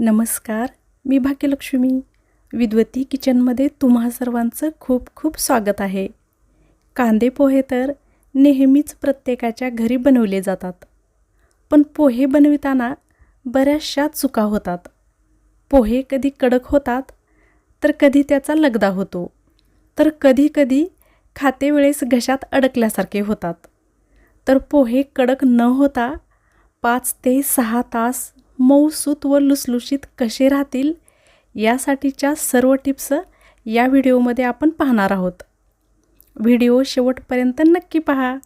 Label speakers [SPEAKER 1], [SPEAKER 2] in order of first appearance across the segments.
[SPEAKER 1] नमस्कार मी भाग्यलक्ष्मी. विद्वती किचनमध्ये तुम्हा सर्वांचं खूप खूप स्वागत आहे. कांदे पोहे तर नेहमीच प्रत्येकाच्या घरी बनवले जातात. पण पोहे बनविताना बऱ्याचशा चुका होतात. पोहे कधी कडक होतात तर कधी त्याचा लगदा होतो. तर कधी कधी खाते वेळेस घशात अडकल्यासारखे होतात. तर पोहे कडक न होता पाच ते सहा तास मऊसूत व लुसलुशीत कसे राहतील यासाठीच्या सर्व टिप्स या व्हिडिओमध्ये आपण पाहणार आहोत. व्हिडिओ शेवटपर्यंत नक्की पहा.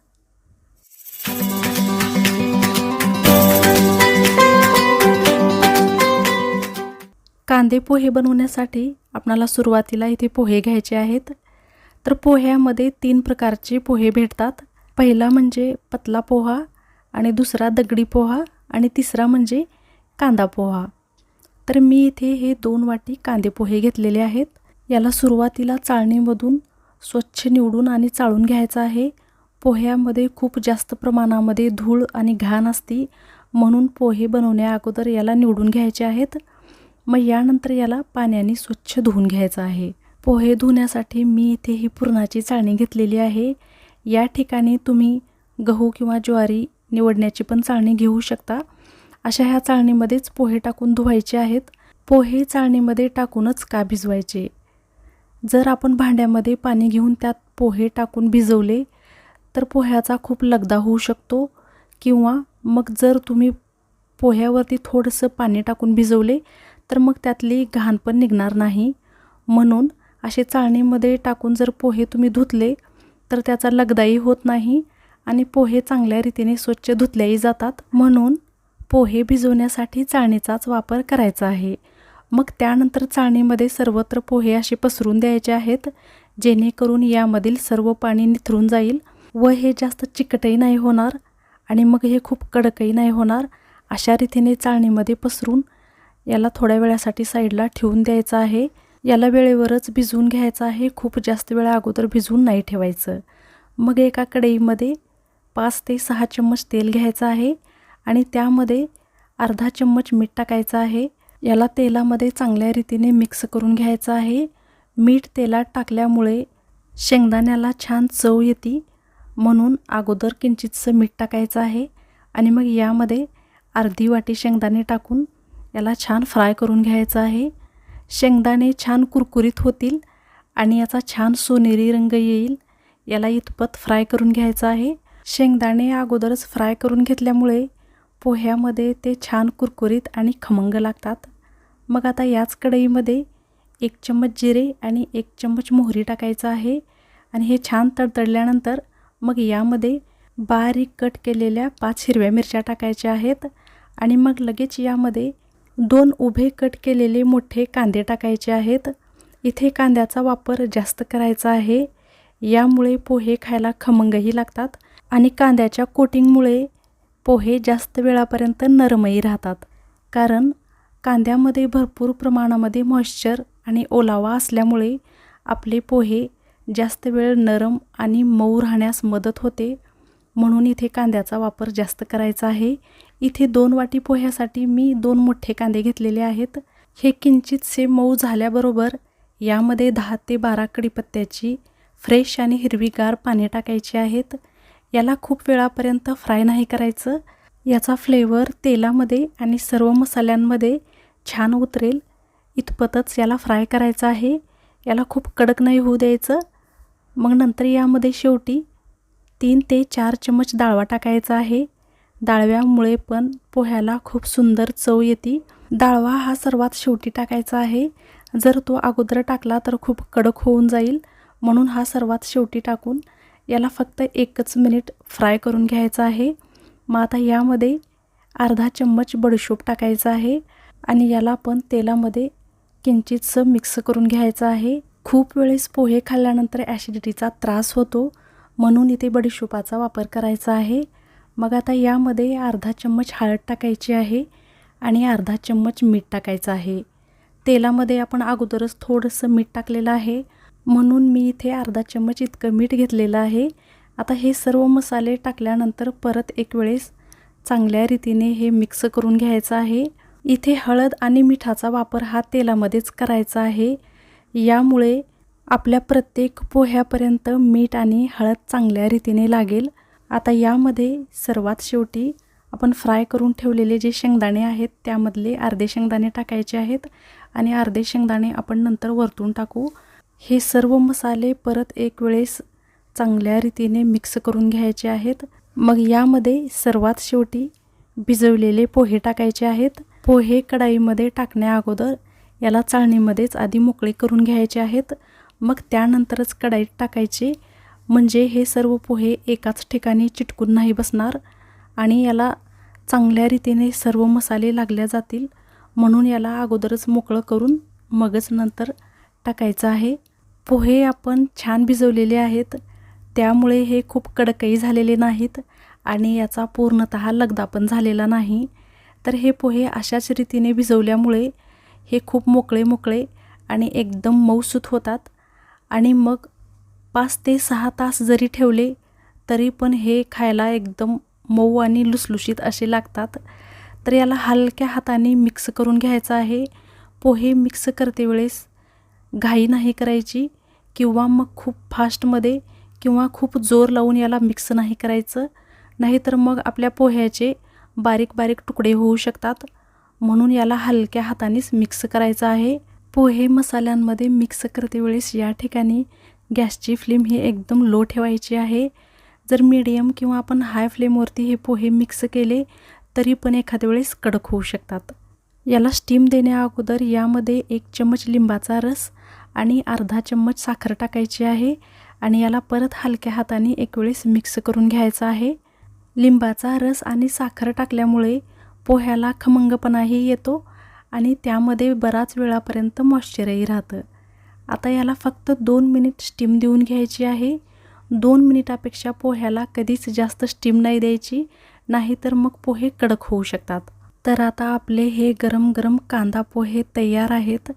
[SPEAKER 1] कांदे पोहे बनवण्यासाठी आपणाला सुरुवातीला इथे पोहे घ्यायचे आहेत. तर पोह्यामध्ये तीन प्रकारचे पोहे भेटतात. पहिला म्हणजे पतला पोहा आणि दुसरा दगडी पोहा आणि तिसरा म्हणजे कांदा पोहा तर मी इथे हे दोन वाटी कांदे पोहे घेतलेले आहेत. याला सुरुवातीला चाळणीमधून स्वच्छ निवडून आणि चाळून घ्यायचं आहे. पोह्यामध्ये खूप जास्त प्रमाणामध्ये धूळ आणि घाण असती म्हणून पोहे बनवण्या अगोदर याला निवडून घ्यायचे आहेत. मग यानंतर याला पाण्याने स्वच्छ धुवून घ्यायचं आहे. पोहे धुण्यासाठी मी इथे ही पुरणाची चाळणी घेतलेली आहे. या ठिकाणी तुम्ही गहू किंवा ज्वारी निवडण्याची पण चाळणी घेऊ शकता. अशा ह्या चाळणीमध्येच पोहे टाकून धुवायचे आहेत. पोहे चाळणीमध्ये टाकूनच का भिजवायचे? जर आपण भांड्यामध्ये पाणी घेऊन त्यात पोहे टाकून भिजवले तर पोह्याचा खूप लगदा होऊ शकतो. किंवा मग जर तुम्ही पोह्यावरती थोडंसं पाणी टाकून भिजवले तर मग त्यातली घाण पण निघणार नाही. म्हणून असे चाळणीमध्ये टाकून जर पोहे तुम्ही धुतले तर त्याचा लगदाही होत नाही आणि पोहे चांगल्या रीतीने स्वच्छ धुतल्याही जातात. म्हणून पोहे भिजवण्यासाठी चाळणीचाच वापर करायचा आहे. मग त्यानंतर चाळणीमध्ये सर्वत्र पोहे असे पसरून द्यायचे आहेत जेणेकरून यामधील सर्व पाणी निथरून जाईल व हे जास्त चिकटही नाही होणार आणि मग हे खूप कडकही नाही होणार. अशा रीतीने चाळणीमध्ये पसरून याला थोड्या वेळासाठी साईडला ठेवून द्यायचं आहे. याला वेळेवरच भिजवून घ्यायचं आहे. खूप जास्त वेळा अगोदर भिजवून नाही ठेवायचं. मग एका कढईमध्ये पाच ते सहा चम्मच तेल घ्यायचं आहे. आणि त्यामध्ये अर्धा चम्मच मीठ टाकायचं आहे. याला तेलामध्ये चांगल्या रीतीने मिक्स करून घ्यायचं आहे. मीठ तेलात टाकल्यामुळे शेंगदाण्याला छान चव येते. म्हणून अगोदर किंचितसं मीठ टाकायचं आहे आणि मग यामध्ये अर्धी वाटी शेंगदाणे टाकून याला छान फ्राय करून घ्यायचं आहे. शेंगदाणे छान कुरकुरीत होतील आणि याचा छान सोनेरी रंग येईल. याला इतपत फ्राय करून घ्यायचं आहे. शेंगदाणे अगोदरच फ्राय करून घेतल्यामुळे पोह्यामध्ये ते छान कुरकुरीत आणि खमंग लागतात. मग आता याच कढईमध्ये एक चम्मच जिरे आणि एक चम्मच मोहरी टाकायचं आहे आणि हे छान तडतडल्यानंतर मग यामध्ये बारीक कट केलेल्या पाच हिरव्या मिरच्या टाकायच्या आहेत आणि मग लगेच यामध्ये दोन उभे कट केलेले मोठे कांदे टाकायचे आहेत. इथे कांद्याचा वापर जास्त करायचा आहे. यामुळे पोहे खायला खमंगही लागतात आणि कांद्याच्या कोटिंगमुळे पोहे जास्त वेळापर्यंत नरमही राहतात. कारण कांद्यामध्ये भरपूर प्रमाणामध्ये मॉइश्चर आणि ओलावा असल्यामुळे आपले पोहे जास्त वेळ नरम आणि मऊ राहण्यास मदत होते. म्हणून इथे कांद्याचा वापर जास्त करायचा आहे. इथे दोन वाटी पोह्यासाठी मी दोन मोठे कांदे घेतलेले आहेत. हे किंचितसे मऊ झाल्याबरोबर यामध्ये दहा ते बारा कडीपत्त्याची फ्रेश आणि हिरवीगार पाने टाकायची आहेत. याला खूप वेळापर्यंत फ्राय नाही करायचं. याचा फ्लेवर तेलामध्ये आणि सर्व मसाल्यांमध्ये छान उतरेल. इतपतच याला फ्राय करायचं आहे. याला खूप कडक नाही होऊ द्यायचं. मग नंतर यामध्ये शेवटी तीन ते चार चमच डाळवा टाकायचा आहे. डाळव्यामुळे पण पोह्याला खूप सुंदर चव येते. डाळवा हा सर्वात शेवटी टाकायचा आहे. जर तो अगोदर टाकला तर खूप कडक होऊन जाईल. म्हणून हा सर्वात शेवटी टाकून याला फक्त एकच मिनिट फ्राय करून घ्यायचं आहे. मग आता यामध्ये अर्धा चम्मच बडीशोप टाकायचा आहे आणि याला आपण तेलामध्ये किंचितसं मिक्स करून घ्यायचं आहे. खूप वेळेस पोहे खाल्ल्यानंतर ॲसिडिटीचा त्रास होतो म्हणून इथे बडीशोपाचा वापर करायचा आहे. मग आता यामध्ये अर्धा चम्मच हळद टाकायची आहे आणि अर्धा चम्मच मीठ टाकायचं आहे. तेलामध्ये आपण अगोदरच थोडंसं मीठ टाकलेलं आहे. म्हणून मी इथे अर्धा चम्मच इतकं मीठ घेतलेलं आहे. आता हे सर्व मसाले टाकल्यानंतर परत एक वेळेस चांगल्या रीतीने हे मिक्स करून घ्यायचं आहे. इथे हळद आणि मिठाचा वापर हा तेलामध्येच करायचा आहे. यामुळे आपल्या प्रत्येक पोह्यापर्यंत मीठ आणि हळद चांगल्या रीतीने लागेल. आता यामध्ये सर्वात शेवटी आपण फ्राय करून ठेवलेले जे शेंगदाणे आहेत त्यामधले अर्धे शेंगदाणे टाकायचे आहेत आणि अर्धे शेंगदाणे आपण नंतर वरतून टाकू. हे सर्व मसाले परत एक वेळेस चांगल्या रीतीने मिक्स करून घ्यायचे आहेत. मग यामध्ये सर्वात शेवटी भिजवलेले पोहे टाकायचे आहेत. पोहे कढाईमध्ये टाकण्या अगोदर याला चाळणीमध्येच आधी मोकळे करून घ्यायचे आहेत. मग त्यानंतरच कढाईत टाकायचे म्हणजे हे सर्व पोहे एकाच ठिकाणी चिटकून नाही बसणार आणि याला चांगल्या रीतीने सर्व मसाले लागल्या जातील म्हणून याला अगोदरच मोकळं करून मगच नंतर टाकायचं आहे. पोहे आपण छान भिजवलेले आहेत. त्यामुळे हे खूप कडकही झालेले नाहीत आणि याचा पूर्णत लगदा पण झालेला नाही. तर हे पोहे अशाच रीतीने भिजवल्यामुळे हे खूप मोकळे मोकळे आणि एकदम मऊसूत होतात. आणि मग पाच ते सहा तास जरी ठेवले तरी पण हे खायला एकदम मऊ आणि लुसलुशीत असे लागतात. तर याला हलक्या हाताने मिक्स करून घ्यायचं आहे. पोहे मिक्स करते वेळेस घाई नाही करायची किंवा मग खूप फास्टमध्ये किंवा खूप जोर लावून याला मिक्स नाही करायचं. नाहीतर मग आपल्या पोह्याचे बारीक बारीक तुकडे होऊ शकतात. म्हणून याला हलक्या हातानेच मिक्स करायचं आहे. पोहे मसाल्यांमध्ये मिक्स करते वेळेस या ठिकाणी गॅसची फ्लेम ही एकदम लो ठेवायची आहे. जर मीडियम किंवा आपण हाय फ्लेमवरती हे पोहे मिक्स केले तरी पण एखाद्या वेळेस कडक होऊ शकतात. याला स्टीम देण्या अगोदर यामध्ये एक चम्मच लिंबाचा रस आणि अर्धा चम्मच साखर टाकायची आहे आणि याला परत हलक्या हाताने एक वेळेस मिक्स करून घ्यायचा आहे. लिंबाचा रस आणि साखर टाकल्यामुळे पोह्याला खमंगपणाही येतो आणि त्यामध्ये बराच वेळापर्यंत मॉइश्चरही राहतं. आता याला फक्त दोन मिनिट स्टीम देऊन घ्यायची आहे. दोन मिनिटापेक्षा पोह्याला कधीच जास्त स्टीम नाही द्यायची नाहीतर मग पोहे कडक होऊ शकतात. तर आता आपले हे गरम गरम कांदा पोहे तयार आहेत.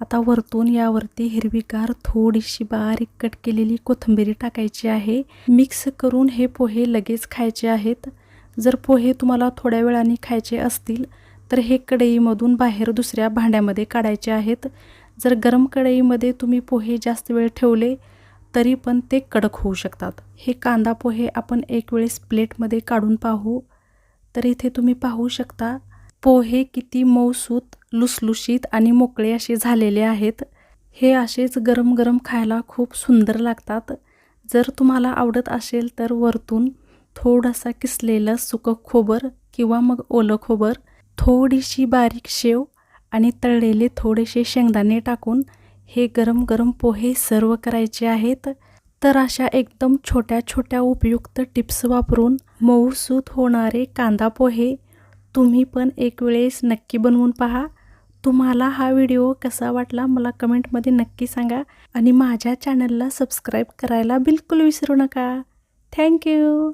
[SPEAKER 1] आता वरतून यावरती हिरवीगार थोडीशी बारीक कट केलेली कोथिंबीर टाकायची आहे. मिक्स करून हे पोहे लगेच खायचे आहेत. जर पोहे तुम्हाला थोड्या वेळाने खायचे असतील तर हे कढईमधून बाहेर दुसऱ्या भांड्यामध्ये काढायचे आहेत. जर गरम कढईमध्ये तुम्ही पोहे जास्त वेळ ठेवले तरी पण ते कडक होऊ शकतात. हे कांदा पोहे आपण एक वेळेस प्लेटमध्ये काढून पाहू. तर इथे तुम्ही पाहू शकता पोहे किती मऊसूत लुसलुशीत आणि मोकळे असे झालेले आहेत. हे असेच गरम गरम खायला खूप सुंदर लागतात. जर तुम्हाला आवडत असेल तर वरतून थोडासा किसलेलं सुकं खोबर किंवा मग ओलं खोबर थोडीशी बारीक शेव आणि तळलेले थोडेसे शेंगदाणे टाकून हे गरम गरम पोहे सर्व करायचे आहेत. तर अशा एकदम छोट्या छोट्या उपयुक्त टिप्स वापरून मऊसूत होणारे कांदा पोहे तुम्ही पण एक वेळेस नक्की बनवून पहा. तुम्हाला हा व्हिडिओ कसा वाटला मला कमेंटमध्ये नक्की सांगा. आणि माझ्या चॅनलला सबस्क्राईब करायला बिलकुल विसरू नका. थँक्यू